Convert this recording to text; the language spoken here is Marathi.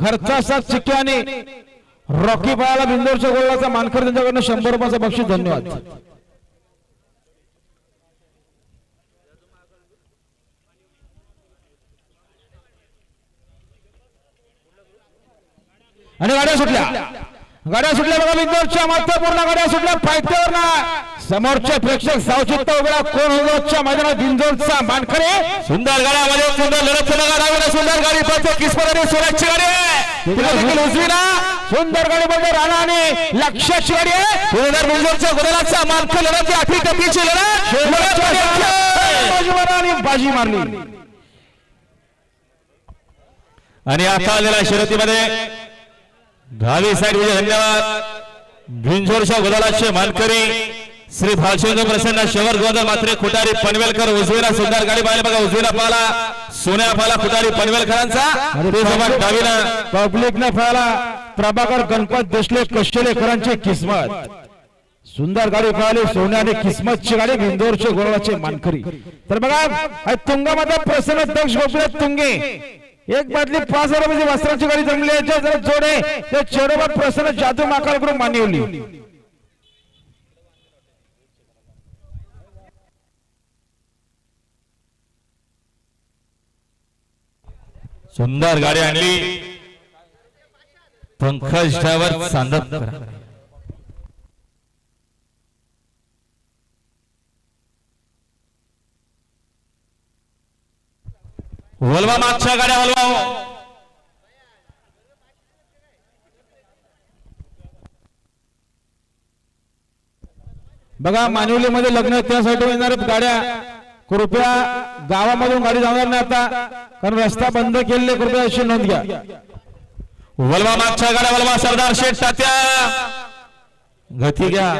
खर्चाचा चिक्क्याने रॉकी पायाला बिंदोरच्या गोळाचा मानकर त्यांच्याकडनं शंभर रुपयाचा बक्षीस धन्यवाद. आणि गाड्या सुटल्या. गाड्या सुटल्या बघा बिंदोरच्या महत्त्वपूर्ण गाड्या सुटल्या. पायथ्यावर ना समोरचे प्रेक्षक सावचित्त उघडा कोण होतच्या मैदानात बिंदोरचा मानकरे? सुंदर गाड्यामध्ये सुंदर लढत सुंदर गाडी पाहतो. किस्मत आणि सुरक्षची गाडी. सुंदर गाडी मध्ये राणा आणि लक्षाची गाडी सुंदर लढत टप्पीची लढत. आणि बाजी मारली. आणि आता आलेल्या शर्यतीमध्ये दहावी साईड विजय धन्यवाद. भिंजोरच्या गुलालाचे मानकरी. श्री भालचंद्र प्रसन्न शवर गोंधळ मात्रे खुटारी पनवेलकर उजवीला सुंदर गाडी पाहिली बघा उजवीला पाला सोन्या पाला खुटारी पनवेलकरांचा. डावीला पब्लिक न फळाला प्रभाकर गणपत देशले कशेलेकरांची किस्मत. सुंदर गाडी पळाली सोन्याने किस्मतची गाडी बिंदोरचे गोळाचे मानकरी. तर बघा तुंगामध्ये प्रसन्न दक्ष गोपीनाथ तुंगे. एक बादली पाच हजार रुपयाची वस्त्राची गाडी जमली आहे. जोडे. ते चेडोबा प्रसन्न जादू माकाळ करून मान्यवली सुंदर गाडी आणली. पंकज ड्रायव्हर सांदत वलवा मागच्या गाड्या वलवा बघा मानिवलीमध्ये लग्न त्यासाठी येणार गाड्या. कृपया गावामधून गाडी जाणार नाही आता कारण रस्ता बंद केलेले कृपया अशी नोंद घ्या. वलवा मागच्या गाड्या वलवा सरदार शेठ तात्या. गती घ्या.